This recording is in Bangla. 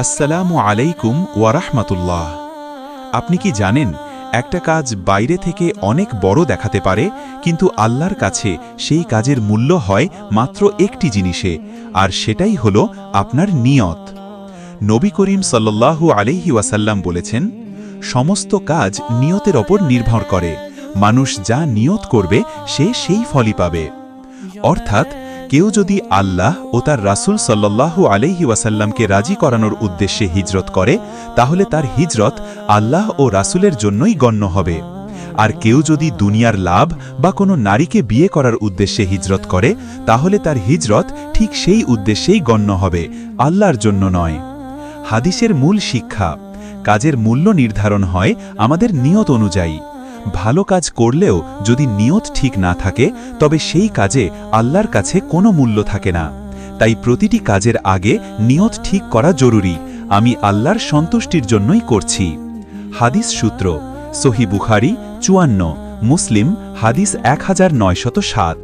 আসসালামু আলাইকুম ওয়ারাহমাতুল্লাহ আপনি কি জানেন, একটা কাজ বাইরে থেকে অনেক বড় দেখাতে পারে, কিন্তু আল্লাহর কাছে সেই কাজের মূল্য হয় মাত্র একটি জিনিসে, আর সেটাই হল আপনার নিয়ত। নবী করিম সাল্লাল্লাহু আলাইহি ওয়াসাল্লাম বলেছেন, সমস্ত কাজ নিয়তের ওপর নির্ভর করে। মানুষ যা নিয়ত করবে, সে সেই ফলই পাবে। অর্থাৎ কেউ যদি আল্লাহ ও তার রাসূল সাল্লাল্লাহু আলাইহি ওয়াসাল্লামকে রাজি করানোর উদ্দেশ্যে হিজরত করে, তাহলে তার হিজরত আল্লাহ ও রাসূলের জন্যই গণ্য হবে। আর কেউ যদি দুনিয়ার লাভ বা কোনো নারীকে বিয়ে করার উদ্দেশ্যে হিজরত করে, তাহলে তার হিজরত ঠিক সেই উদ্দেশ্যেই গণ্য হবে, আল্লাহর জন্য নয়। হাদিসের মূল শিক্ষা, কাজের মূল্য নির্ধারণ হয় আমাদের নিয়ত অনুযায়ী। ভালো কাজ করলেও যদি নিয়ত ঠিক না থাকে, তবে সেই কাজে আল্লাহর কাছে কোনো মূল্য থাকে না। তাই প্রতিটি কাজের আগে নিয়ত ঠিক করা জরুরি। আমি আল্লাহর সন্তুষ্টির জন্যই করছি। হাদিস সূত্র, সহি বুখারি, চুয়ান্ন, মুসলিম, হাদিস এক হাজার নয়শত সাত।